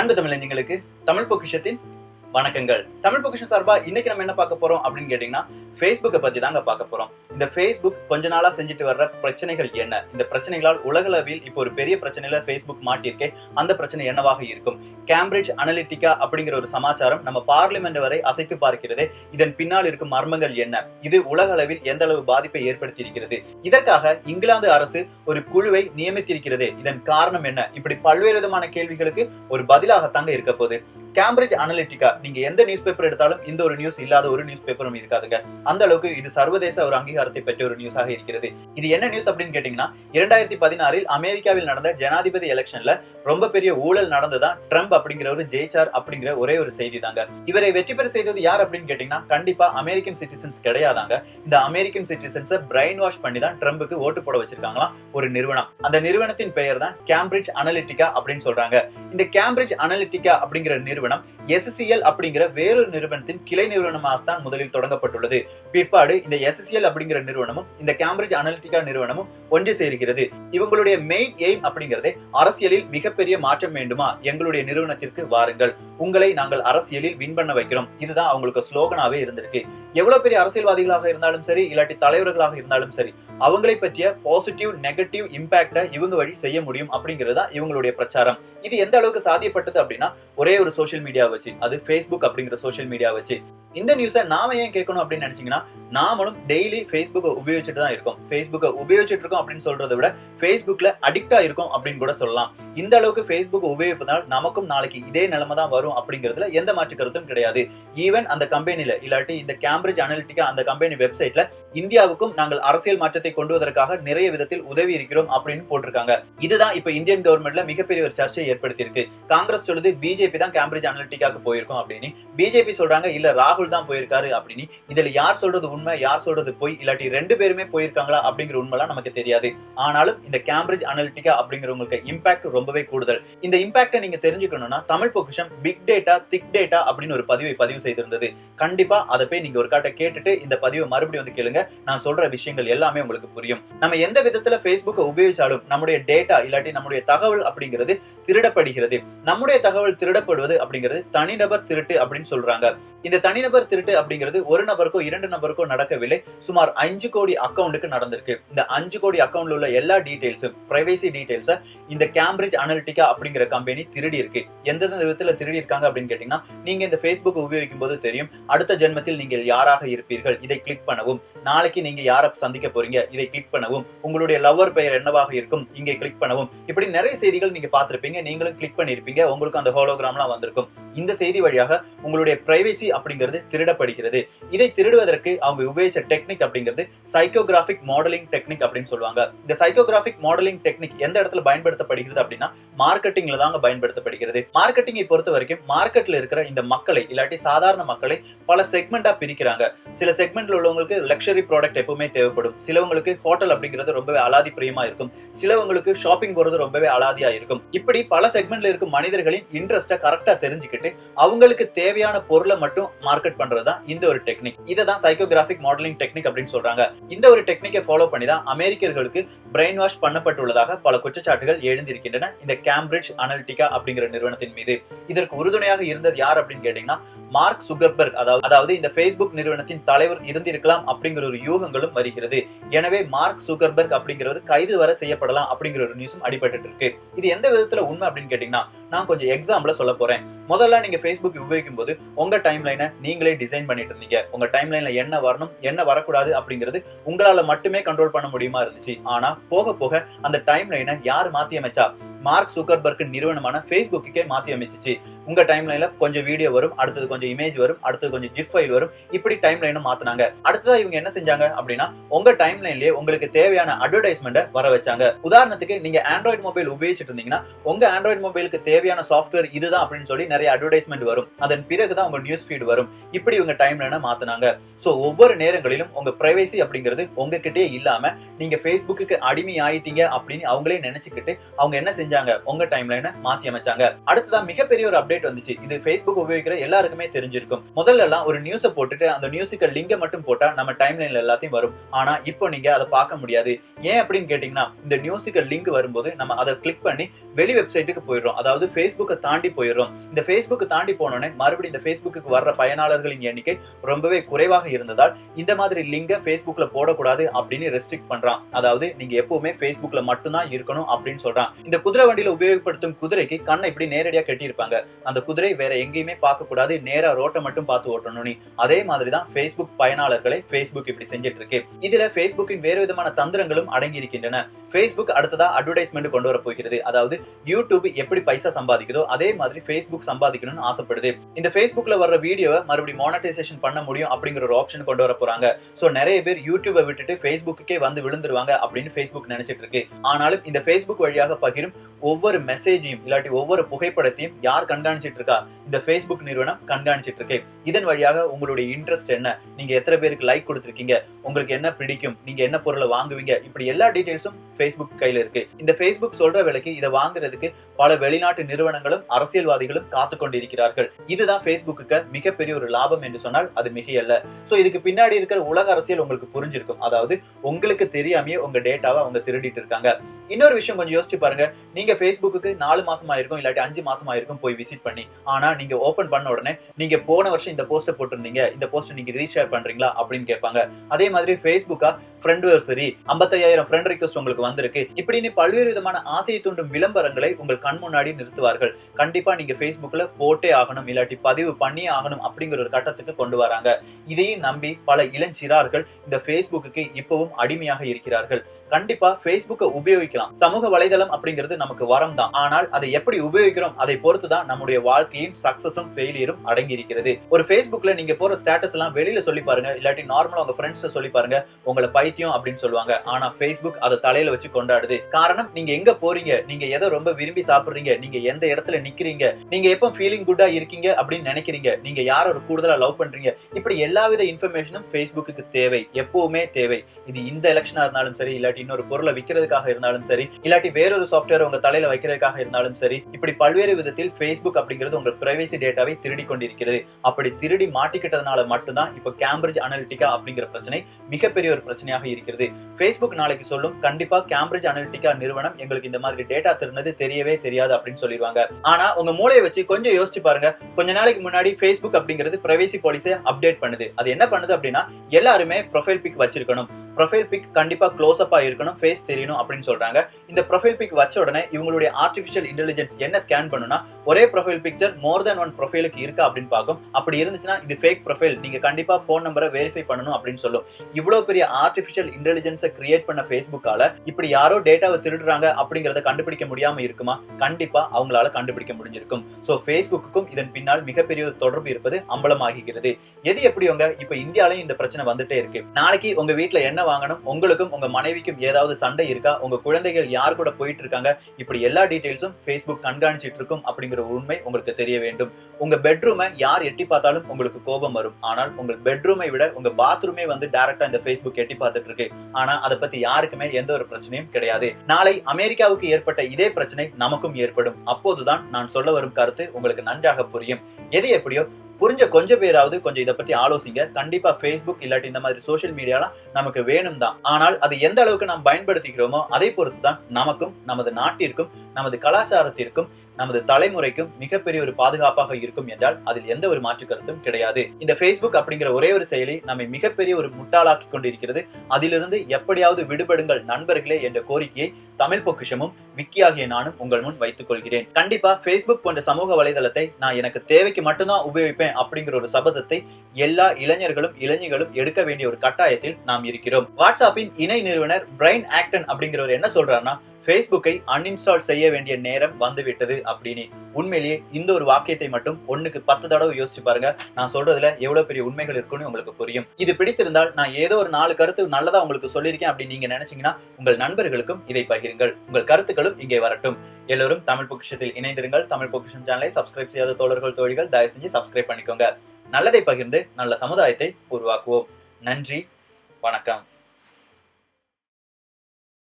அன்பு தமிழஞ்சங்களுக்கு தமிழ் பொக்கிஷத்தின் வணக்கங்கள். தமிழ் பொக்கிஷம் சார்பா இன்னைக்கு நம்ம என்ன பார்க்க போறோம் அப்படின்னு கேட்டீங்கன்னா ஃபேஸ்புக்கை பத்தி தாங்க பார்க்க போறோம். இந்த ஃபேஸ்புக் கொஞ்ச நாளா செஞ்சுட்டு வர்ற பிரச்சனைகள் என்ன? இந்த பிரச்சனைகளால் உலகளவில் இப்போ ஒரு பெரிய பிரச்சனையில் ஃபேஸ்புக் மாட்டியிருக்கே அந்த பிரச்சனை என்னவாக இருக்கும்? கேம்பிரிட்ஜ் அனலிட்டிகா அப்படிங்கிற ஒரு சமாச்சாரம் நம்ம பார்லிமெண்ட் வரை அசைத்து பார்க்கிறது இதன் பின்னால் இருக்கும் மர்மங்கள் என்ன? இது உலகளவில் எந்த அளவு பாதிப்பை ஏற்படுத்தி இருக்கிறது இதற்காக இங்கிலாந்து அரசு ஒரு குழுவை நியமித்திருக்கிறது இதன் காரணம் என்ன? இப்படி பல்வேறு விதமான கேள்விகளுக்கு ஒரு பதிலாகத்தாங்க இருக்க போகுது. கேம்பிரிட்ஜ் அனலிட்டிகா நீங்க எந்த நியூஸ் பேப்பர் எடுத்தாலும் இந்த ஒரு நியூஸ் இல்லாத ஒரு நியூஸ் பேப்பரும் இருக்காதுங்க. அந்த அளவுக்கு இது சர்வதேச ஒரு அங்கீகாரத்தை பெற்ற ஒரு நியூஸாக இருக்கிறது. இது என்ன நியூஸ் அப்படின்னு கேட்டீங்கன்னா இரண்டாயிரத்தி பதினாறில் அமெரிக்காவில் நடந்த ஜனாதிபதி எலெக்ஷன்ல ரொம்ப பெரிய ஊழல் நடந்துதான் ட்ரம்ப் அப்படிங்கிறவர் ஜெயிச்சார் அப்படிங்கிற ஒரே ஒரு செய்தி தாங்க இவரை வெற்றி பெற செய்தது யார் அப்படின்னு கேட்டீங்கன்னா கண்டிப்பா அமெரிக்கன் சிட்டிசன்ஸ் கிடையாதாங்க. இந்த அமெரிக்கன் சிட்டிசன்ஸை பிரைன் வாஷ் பண்ணி தான் ட்ரம்புக்கு ஓட்டு போட வச்சிருக்காங்களாம் ஒரு நிறுவனம். அந்த நிறுவனத்தின் பெயர் தான் கேம்பிரிட்ஜ் அனலிட்டிகா அப்படின்னு சொல்றாங்க. இந்த கேம்பிரிட்ஜ் அனலிட்டிகா அப்படிங்கிற நிறுவனம் எஸ்எஸ்சிஎல் அப்படிங்கிற வேறொரு நிறுவனத்தின் கிளை நிறுவனமாக தான் முதலில் தொடங்கப்பட்டுள்ளது. பிற்பாடு இந்த எஸ்எஸ்சிஎல் அப்படிங்கிற நிறுவனமும் இந்த கேம்பிரிட்ஜ் அனலிட்டிகா நிறுவனமும் ஒன்று சேர்கிறது. இவங்களுடைய மெயின் எய்ம் அப்படிங்கிறதே அரசியலில் மிகப்பெரிய மாற்றம் வேண்டுமா? எங்களுடைய நிறுவனத்திற்கு வாருங்கள். உங்களை நாங்கள் அரசியலில் வின் பண்ண வைக்கிறோம். இதுதான் அவங்களுக்கு ஸ்லோகனாவே இருந்திருக்கு. எவ்வளவு பெரிய அரசியல்வாதிகளாக இருந்தாலும் சரி இல்லாட்டி தலைவர்களாக இருந்தாலும் சரி அவங்களை பற்றிய பாசிட்டிவ் நெகட்டிவ் இம்பாக்டை இவங்க வழி செய்ய முடியும் அப்படிங்கிறது தான் இவங்களுடைய பிரச்சாரம். இது எந்த அளவுக்கு சாத்தியப்பட்டது அப்படின்னா ஒரே ஒரு சோஷியல் மீடியா வச்சு அது ஃபேஸ்புக் அப்படிங்கிற சோஷியல் மீடியா வச்சு. இந்த நியூஸை நாம ஏன் கேட்கணும் அப்படின்னு நினைச்சீங்கன்னா நாமளும் டெய்லி ஃபேஸ்புக்கை உபயோகிச்சுட்டு தான் இருக்கோம். ஃபேஸ்புக்கை உபயோகிச்சுட்டு இருக்கோம் அப்படின்னு சொல்றதை விட ஃபேஸ்புக்ல அடிக்டா இருக்கும் அப்படின்னு கூட சொல்லலாம். இந்த அளவுக்கு ஃபேஸ்புக் உபயோகிப்பதால் நமக்கும் நாளைக்கு இதே நிலைமை தான் வரும் அப்படிங்கிறதுல எந்த மாற்று கருத்தும் கிடையாது. ஈவன் அந்த கம்பெனியில இல்லாட்டி இந்த கேம்பிரிட்ஜ் அனலிட்டிக்கா அந்த கம்பெனி வெப்சைட்ல இந்தியாவுக்கும் நாங்கள் அரசியல் மாற்றத்தை கொண்டு வருவதற்காக நிறைய விதத்தில் உதவி இருக்கிறோம் அப்படின்னு போட்டிருக்காங்க. இதுதான் இப்ப இந்தியன் கவர்மெண்ட்ல மிகப்பெரிய ஒரு சர்ச்சையை ஏற்படுத்தியிருக்கு. காங்கிரஸ் சொல்லுது பிஜேபி தான் கேம்பிரிட்ஜ் அனலிட்டிக்காக போயிருக்கோம் அப்படின்னு. பிஜேபி சொல்றாங்க இல்ல ராகுல் தான் போயிருக்காரு அப்படின்னு. இதுல யார் சொல்றது உண்மை யார் சொல்றது பொய்? இல்லாட்டி ரெண்டு பேருமே போயிருக்காங்களா அப்படிங்கிற உண்மைலாம் நமக்கு தெரியாது. ஆனாலும் இந்த கேம்பிரிட்ஜ் அனலிட்டிகா அப்படிங்கிறவங்களுக்கு இம்பாக்ட் ரொம்பவே கூடுதல். இந்த இம்பாக்டை நீங்க தெரிஞ்சுக்கணும்னா தமிழ் பொக்கிஷம் பிக் டேட்டா திக் டேட்டா அப்படின்னு ஒரு பதிவை பதிவு செய்திருந்தது. கண்டிப்பா அதை போய் நீங்க ஒரு காட்ட கேட்டுட்டு இந்த பதிவை மறுபடியும் வந்து கேளுங்க. நான் சொல்ற விஷயங்கள் எல்லாமே உங்களுக்கு புரியும். நம்ம எந்த விதத்துல ஃபேஸ்புக்கை உபயோகிச்சாலும் நம்முடைய டேட்டா இல்லாட்டி நம்முடைய தகவல் அப்படிங்கிறது திருடப்படுகிறது. நம்முடைய தகவல் திருடப்படுவது அப்படிங்கிறது தனிநபர் திருட்டு அப்படின்னு சொல்றாங்க. இந்த தனிநபர் திருட்டு அப்படிங்கிறது ஒரு நபருக்கோ இரண்டு நபருக்கோ நடக்கவில்லை. சுமார் அஞ்சு கோடி அக்கௌண்ட்டுக்கு நடந்திருக்கு. இந்த அஞ்சு கோடி அக்கௌண்ட்ல உள்ள எல்லா டீடைல்ஸும் பிரைவேசி டீடைல்ஸை இந்த கேம்பிரிட்ஜ் அனலிட்டிகா அப்படிங்கிற கம்பெனி திருடி இருக்கு எந்தெந்த விதத்துல திருடி இருக்காங்க அப்படின்னு கேட்டீங்கன்னா நீங்க இந்த ஃபேஸ்புக் உபயோகிக்கும் போது தெரியும். அடுத்த ஜென்மத்தில் நீங்கள் யாராக இருப்பீர்கள்? இதை கிளிக் பண்ணவும். நாளைக்கு நீங்க யாரை சந்திக்க போறீங்க? இதை கிளிக் பண்ணவும் உங்களுடைய லவ்வர் பெயர் என்னவாக இருக்கும் இங்கே கிளிக் பண்ணவும். இப்படி நிறைய செய்திகள் நீங்க பார்த்திருப்பீங்க நீங்களும் கிளிக் பண்ணிருப்பீங்க உங்களுக்கு அந்த ஹோலோகிராம்லாம் வந்திருக்கும். இந்த செய்தி வழியாக உங்களுடைய பிரைவசி அப்படிங்கிறது திருடப்படுகிறது. இதை திருடுவதற்கு அவங்க உபயோகிச்ச டெக்னிக் அப்படிங்கிறது சைக்கோகிராஃபிக் மாடலிங் டெக்னிக் அப்படின்னு சொல்லுவாங்க. இந்த சைக்கோகிராஃபிக் மாடலிங் டெக்னிக் எந்த இடத்துல பயன்படுத்தப்படுகிறது அப்படின்னா மார்க்கெட்டிங்ல தாங்க பயன்படுத்தப்படுகிறது. மார்க்கெட்டிங்கை பொறுத்த வரைக்கும் மார்க்கெட்ல இருக்கிற இந்த மக்களை இல்லாட்டி சாதாரண மக்களை பல செக்மெண்டா பிரிக்கிறாங்க. சில செக்மெண்ட்ல உள்ளவங்களுக்கு லக்ஸரி ப்ராடக்ட் எப்பவுமே தேவைப்படும். சிலவங்களுக்கு ஹோட்டல் அப்படிங்கிறது ரொம்பவே அலாதி பிரியமா இருக்கும். சிலவங்களுக்கு ஷாப்பிங் போறது ரொம்பவே அலாதியா இருக்கும். இப்படி பல செக்மெண்ட்ல இருக்கும் மனிதர்களின் இன்ட்ரெஸ்ட கரெக்டா தெரிஞ்சுக்கிட்டு அவங்களுக்கு தேவையான பொருளை மட்டும் மார்க்கெட் பண்றதுதான் இந்த ஒரு டெக்னிக் இதை தான் சைக்கோகிராஃபிக் மாடலிங் டெக்னிக் அப்படின்னு சொல்றாங்க. இந்த ஒரு டெக்னிக்கை ஃபாலோ பண்ணி தான் அமெரிக்கர்களுக்கு பிரெயின் வாஷ் பண்ணப்பட்டுள்ளதாக பல குற்றச்சாட்டுகள் எழுந்திருக்கின்றன. இந்த கேம்பிரிட்ஜ் அனலிட்டிகா அப்படிங்கிற நிறுவனத்தின் மீது. இதற்கு உறுதுணையாக இருந்தது யார் அப்படின்னு கேட்டீங்கன்னா மார்க் சுகர்பர்க் அதாவது அதாவது இந்த ஃபேஸ்புக் நிறுவனத்தின் தலைவர் இருந்திருக்கலாம் அப்படிங்கிற ஒரு யூகங்களும் வருகிறது. எனவே மார்க் சுகர்பர்க் அப்படிங்கிறவர் கைது வர செய்யப்படலாம் அப்படிங்கிற ஒரு நியூஸும் அடிபட்டு இருக்கு. இது எந்த விதத்துல உண்மை அப்படின்னு கேட்டீங்கன்னா நான் கொஞ்சம் எக்ஸாம்பிள சொல்ல போறேன். முதல்ல நீங்க ஃபேஸ்புக் உபயோகிக்கும் போது உங்க டைம் லைனை நீங்களே டிசைன் பண்ணிட்டு இருந்தீங்க. உங்க டைம் லைன்ல என்ன வரணும் என்ன வரக்கூடாது அப்படிங்கிறது உங்களால மட்டுமே கண்ட்ரோல் பண்ண முடியுமா இருந்துச்சு. ஆனா போக போக அந்த டைம் லைனை யார் மாத்தி அமைச்சா மார்க் சுகர்பர்க் நிறுவனமான ஃபேஸ்புக்கே மாத்தி அமைச்சிச்சு உங்க டைம் லைன்ல கொஞ்சம் வீடியோ வரும் அடுத்தது கொஞ்சம் இமேஜ் வரும் அடுத்தது கொஞ்சம் ஜிப் ஃபைல் வரும். இப்படி டைம் லைனை மாத்தினாங்க. அடுத்ததா இவங்க என்ன செஞ்சாங்க அப்படின்னா உங்க டைம் லைன்லயே உங்களுக்கு தேவையான அட்வர்டைஸ்மெண்ட்டை வர வச்சாங்க. உதாரணத்துக்கு நீங்க ஆண்ட்ராய்டு மொபைல் உபயோகிச்சுட்டு இருந்தீங்கன்னா உங்க ஆண்ட்ராய்டு மொபைலுக்கு தேவையான சாஃப்ட்வேர் இதுதான் அப்படின்னு சொல்லி நிறைய அட்வர்டைஸ்மெண்ட் வரும். அதன் பிறகுதான் உங்க நியூஸ் ஃபீட் வரும். இப்படி உங்க டைம் லைனை மாத்தினாங்க. ஸோ ஒவ்வொரு நேரங்களிலும் உங்க பிரைவேசி அப்படிங்கிறது உங்ககிட்டயே இல்லாம நீங்க ஃபேஸ்புக்கு அடிமை ஆயிட்டீங்க அப்படின்னு அவங்களே நினைச்சுக்கிட்டு அவங்க என்ன செஞ்சாங்க? உங்க டைம் லைனை மாத்தி அமைச்சாங்க. அடுத்ததான் மிகப்பெரிய ஒரு அப்டேட் அப்டேட் வந்துச்சு. இது ஃபேஸ்புக் உபயோகிக்கிற எல்லாருக்குமே தெரிஞ்சிருக்கும். முதல்ல எல்லாம் ஒரு நியூஸை போட்டுட்டு அந்த நியூஸுக்கு லிங்கை மட்டும் போட்டா நம்ம டைம் லைன்ல எல்லாத்தையும் வரும். ஆனா இப்போ நீங்க அதை பார்க்க முடியாது. ஏன் அப்படின்னு கேட்டீங்கன்னா இந்த நியூஸுக்கு லிங்க் வரும்போது நம்ம அதை கிளிக் பண்ணி வெளி வெப்சைட்டுக்கு போயிடும் அதாவது ஃபேஸ்புக்கை தாண்டி போயிடுறோம். இந்த ஃபேஸ்புக்கு தாண்டி போனோடனே மறுபடியும் இந்த ஃபேஸ்புக்கு வர்ற பயனாளர்களின் எண்ணிக்கை ரொம்பவே குறைவாக இருந்ததால் இந்த மாதிரி லிங்கை ஃபேஸ்புக்ல போடக்கூடாது அப்படின்னு ரெஸ்ட்ரிக்ட் பண்றான். அதாவது நீங்க எப்பவுமே ஃபேஸ்புக்ல மட்டும்தான் இருக்கணும் அப்படின்னு சொல்றான். இந்த குதிரை வண்டியில உபயோகப்படுத்தும் குதிரைக்கு கண்ணை இப்படி நேரடியா கட்டியிருப்பாங்க. அந்த குதிரை வேற எங்கேயுமே பார்க்க கூடாது. நேரா ரோட்டை மட்டும் பார்த்து ஓட்டணும் நீ. அதே மாதிரி தான் ஃபேஸ்புக் பயனாளர்களை ஃபேஸ்புக் இப்படி செஞ்சுட்டு இருக்கு. இதுல ஃபேஸ்புக்கின் வேறு விதமான தந்திரங்களும் அடங்கி இருக்கின்றன ஃபேஸ்புக் அடுத்ததா அட்வர்டைஸ்மெண்ட் கொண்டு வர போகிறது. அதாவது யூடியூப் எப்படி பைசா சம்பாதிக்குதோ அதே மாதிரி ஃபேஸ்புக் சம்பாதிக்கணும்னு ஆசைப்படுது. இந்த ஃபேஸ்புக்ல வர்ற வீடியோவை மறுபடியும் மானடைசேஷன் பண்ண முடியும் அப்படிங்கிற ஒரு ஆப்ஷன் கொண்டு வர போறாங்க. சோ நிறைய பேர் யூடியூபை விட்டுட்டு ஃபேஸ்புக்கே வந்து விழுந்துருவாங்க அப்படின்னு ஃபேஸ்புக் நினைச்சிட்டு இருக்கு. ஆனாலும் இந்த ஃபேஸ்புக் வழியாக பகிரும் ஒவ்வொரு மெசேஜையும் இல்லாட்டி ஒவ்வொரு புகைப்படத்தையும் யார் கண்காணிச்சிட்டு இருக்கா இந்த ஃபேஸ்புக் நிறுவனம் கண்காணிச்சிட்டு இருக்கு இதன் வழியாக உங்களுடைய இன்ட்ரெஸ்ட் என்ன? நீங்க எத்தனை பேருக்கு லைக் கொடுத்துருக்கீங்க? உங்களுக்கு என்ன பிடிக்கும்? நீங்க என்ன பொருளை வாங்குவீங்க? இப்படி எல்லா டீடைல்ஸும் ஃபேஸ்புக் கையில இருக்கு. இந்த ஃபேஸ்புக் சொல்ற விலைக்கு இதை வாங்குறதுக்கு பல வெளிநாட்டு நிறுவனங்களும் அரசியல்வாதிகளும் காத்து கொண்டிருக்கிறார்கள் இதுதான் ஃபேஸ்புக்கு மிகப்பெரிய ஒரு லாபம் என்று சொன்னால் அது மிகையல்ல. சோ இதுக்கு பின்னாடி இருக்கிற உலக அரசியல் உங்களுக்கு புரிஞ்சிருக்கும். அதாவது உங்களுக்கு தெரியாமையே உங்க டேட்டாவை அவங்க திருடிட்டு இருக்காங்க இன்னொரு விஷயம் கொஞ்சம் யோசிச்சு பாருங்க. நீங்க ஃபேஸ்புக்கு நாலு மாசமா இருக்கும் இல்லாட்டி அஞ்சு மாசம் ஆயிருக்கும் போய் விசிட் பண்ணி ஆனா நீங்க ஓபன் பண்ண உடனே நீங்க போன வருஷம் இந்த போஸ்ட போட்டிருந்தீங்க இந்த போஸ்ட் நீங்க ரீஷேர் பண்றீங்களா அப்படின்னு கேட்பாங்க. அதே மாதிரி ஃபேஸ்புக்கா ஃப்ரெண்ட் சரி ஐம்பத்தையாயிரம் ஃப்ரெண்ட் ரிக்வஸ்ட் உங்களுக்கு வந்திருக்கு. இப்படின்னு பல்வேறு விதமான ஆசையை தூண்டும் விளம்பரங்களை உங்கள் கண் முன்னாடி நிறுத்துவார்கள். கண்டிப்பா நீங்க ஃபேஸ்புக்ல போட்டே ஆகணும் இல்லாட்டி பதிவு பண்ணியே ஆகணும் அப்படிங்கிற ஒரு கட்டத்துக்கு கொண்டு வராங்க. இதையும் நம்பி பல இளஞ்சிறார்கள் இந்த ஃபேஸ்புக்கு இப்பவும் அடிமையாக இருக்கிறார்கள். கண்டிப்பா ஃபேஸ்புக்கை உபயோகிக்கலாம். சமூக வலைதளம் அப்படிங்கிறது நமக்கு வரம் தான். ஆனால் அதை எப்படி உபயோகிக்கிறோம்? அதை பொறுத்து தான் நம்முடைய வாழ்க்கையின் சக்சஸும் ஃபெயிலியரும் அடங்கி இருக்கிறது ஒரு ஃபேஸ்புக்ல நீங்க போற ஸ்டேட்டஸ் எல்லாம் வெளியில சொல்லி பாருங்க. இல்லாட்டி நார்மலா உங்க ஃப்ரெண்ட்ஸ் சொல்லி பாருங்க. உங்களை பை பைத்தியம் அப்படின்னு சொல்லுவாங்க. ஆனா ஃபேஸ்புக் அதை தலையில வச்சு கொண்டாடுது. காரணம் நீங்க எங்க போறீங்க? நீங்க எதை ரொம்ப விரும்பி சாப்பிடுறீங்க? நீங்க எந்த இடத்துல நிக்கிறீங்க? நீங்க எப்ப ஃபீலிங் குட்டா இருக்கீங்க அப்படின்னு நினைக்கிறீங்க? நீங்க யார ஒரு கூடுதலா லவ் பண்றீங்க? இப்படி எல்லாவித இன்ஃபர்மேஷனும் ஃபேஸ்புக்கு தேவை. எப்பவுமே தேவை. இது இந்த எலெக்ஷனா இருந்தாலும் சரி இல்லாட்டி இன்னொரு பொருளை விற்கிறதுக்காக இருந்தாலும் சரி இல்லாட்டி வேறொரு சாஃப்ட்வேர் உங்க தலையில வைக்கிறதுக்காக இருந்தாலும் சரி இப்படி பல்வேறு விதத்தில் ஃபேஸ்புக் அப்படிங்கிறது உங்கள் பிரைவசி டேட்டாவை திருடி கொண்டிருக்கிறது. அப்படி திருடி மாட்டிக்கிட்டதுனால மட்டும்தான் இப்போ கேம்பிரிட்ஜ் அனலிட்டிகா அப்படிங்கிற பிரச்சனை மிகப்பெரிய ஒரு பிரச்சனையாக இருக்கிறது. ஃபேஸ்புக் நாளைக்கு சொல்லும் கண்டிப்பா கேம்பிரிட்ஜ் அனலிட்டிகா நிறுவனம் எங்களுக்கு இந்த மாதிரி டேட்டா திருந்தது தெரியவே தெரியாது அப்படின்னு சொல்லிடுவாங்க ஆனா உங்க மூளையை வச்சு கொஞ்சம் யோசிச்சு பாருங்க. கொஞ்ச நாளைக்கு முன்னாடி ஃபேஸ்புக் அப்படிங்கிறது பிரைவசி பாலிசியை அப்டேட் பண்ணுது. அது என்ன பண்ணுது அப்படின்னா எல்லாருமே ப்ரொஃபைல் பிக் வச்சிருக்கணும். ப்ரொஃபைல் பிக் கண்டிப்பா க்ளோஸ் அப்பா இருக்கணும் ஃபேஸ் தெரியணும் அப்படின்னு சொல்றாங்க. இந்த ப்ரொஃபைல் பிக் வச்ச உடனே இவங்களுடைய ஆர்டிபிஷியல் இன்டெலிஜென்ஸ் என்ன ஸ்கேன் பண்ணுனா ஒரே profile picture more then one ப்ரொஃபைலுக்கு இருக்கா அப்படின்னு பார்க்கும். அப்படி இருந்துச்சுன்னா இது ஃபேக் ப்ரொஃபைல் நீங்க கண்டிப்பா ஃபோன் நம்பரை வெரிஃபை பண்ணணும் அப்படின்னு சொல்லும். இவ்வளவு பெரிய ஆர்டிபிஷியல் இன்டெலிஜென்ஸை கிரியேட் பண்ண ஃபேஸ்புக்கால இப்படி யாரோ டேட்டாவை திருடுறாங்க அப்படிங்கறத கண்டுபிடிக்க முடியாம இருக்குமா? கண்டிப்பா அவங்களால கண்டுபிடிக்க முடிஞ்சிருக்கும். சோ ஃபேஸ்புக்குக்கும் இதன் பின்னால் மிகப்பெரிய தொடர்பு இருப்பது அம்பலமாகிறது எது எப்படியோங்க? இப்ப இந்தியாலையும் இந்த பிரச்சனை வந்துட்டே இருக்கு. நாளைக்கு உங்க வீட்ல என்ன வாங்கணும்? உங்களுக்கும் உங்க மனைவிக்கும் ஏதாவது சண்டை இருக்கா? உங்க குழந்தைகள் யார் கூட போயிட்டு இருக்காங்க? இப்படி எல்லா டீடைல்ஸும் ஃபேஸ்புக் கண்காணிச்சிட்டு இருக்கும் அப்படிங்கிற உண்மை உங்களுக்கு தெரிய வேண்டும். உங்க பெட்ரூமை யார் எட்டி பார்த்தாலும் உங்களுக்கு கோபம் வரும். ஆனால் உங்க பெட்ரூமை விட உங்க பாத்ரூமே வந்து டைரக்டா இந்த ஃபேஸ்புக் எட்டி பார்த்துட்டு இருக்கு ஆனா அதை பத்தி யாருக்குமே எந்த ஒரு பிரச்சனையும் கிடையாது. நாளை அமெரிக்காவுக்கு ஏற்பட்ட இதே பிரச்சனை நமக்கும் ஏற்படும். அப்போதுதான் நான் சொல்ல வரும் கருத்து உங்களுக்கு நன்றாக புரியும். எது எப்படியோ புரிஞ்ச கொஞ்சம் பேராவது கொஞ்சம் இதை பத்தி ஆலோசிங்க. கண்டிப்பா ஃபேஸ்புக் இல்லாட்டி இந்த மாதிரி சோஷியல் மீடியாலாம் நமக்கு வேணும் தான் ஆனால் அது எந்த அளவுக்கு நாம் பயன்படுத்திக்கிறோமோ அதை பொறுத்து தான் நமக்கும் நமது நாட்டிற்கும் நமது கலாச்சாரத்திற்கும் நமது தலைமுறைக்கும் மிகப்பெரிய ஒரு பாதுகாப்பாக இருக்கும் என்றால் அதில் எந்த ஒரு மாற்று கருத்தும் கிடையாது. இந்த ஃபேஸ்புக் அப்படிங்கிற ஒரே ஒரு செயலி நம்மை மிகப்பெரிய ஒரு முட்டாளாக்கி கொண்டிருக்கிறது. அதிலிருந்து எப்படியாவது விடுபடுங்கள் நண்பர்களே என்ற கோரிக்கையை தமிழ் பொக்கிஷமும் விக்கி ஆகிய நானும் உங்கள் முன் வைத்துக் கொள்கிறேன். கண்டிப்பா ஃபேஸ்புக் போன்ற சமூக வலைதளத்தை நான் எனக்கு தேவைக்கு மட்டும்தான் உபயோகிப்பேன் அப்படிங்கிற ஒரு சபதத்தை எல்லா இளைஞர்களும் இளைஞர்களும் எடுக்க வேண்டிய ஒரு கட்டாயத்தில் நாம் இருக்கிறோம். வாட்ஸ்அப்பின் இணை நிறுவனர் பிரைன் ஆக்டன் அப்படிங்கிறவர் என்ன சொல்றாருன்னா ஃபேஸ்புக்கை அன்இன்ஸ்டால் செய்ய வேண்டிய நேரம் வந்துவிட்டது அப்படின்னு. உண்மையிலேயே இந்த ஒரு வாக்கியத்தை மட்டும் ஒன்னுக்கு பத்து தடவை யோசிச்சு பாருங்க. நான் சொல்றதுல எவ்வளவு பெரிய உண்மைகள் இருக்குன்னு உங்களுக்கு புரியும். இது பிடித்திருந்தால் நான் ஏதோ ஒரு நாலு கருத்து நல்லதா உங்களுக்கு சொல்லியிருக்கேன் அப்படின்னு நீங்க நினைச்சீங்கன்னா உங்கள் நண்பர்களுக்கும் இதை பகிருங்கள். உங்கள் கருத்துக்களும் இங்கே வரட்டும். எல்லோரும் தமிழ் பொக்கிஷத்தில் இணைந்திருங்கள். தமிழ் பொக்கிஷம் சேனலை சப்ஸ்கிரைப் செய்யாத தோழர்கள் தோழிகள் தயவு செஞ்சு சப்ஸ்கிரைப் பண்ணிக்கோங்க. நல்லதை பகிர்ந்து நல்ல சமுதாயத்தை உருவாக்குவோம். நன்றி. வணக்கம்.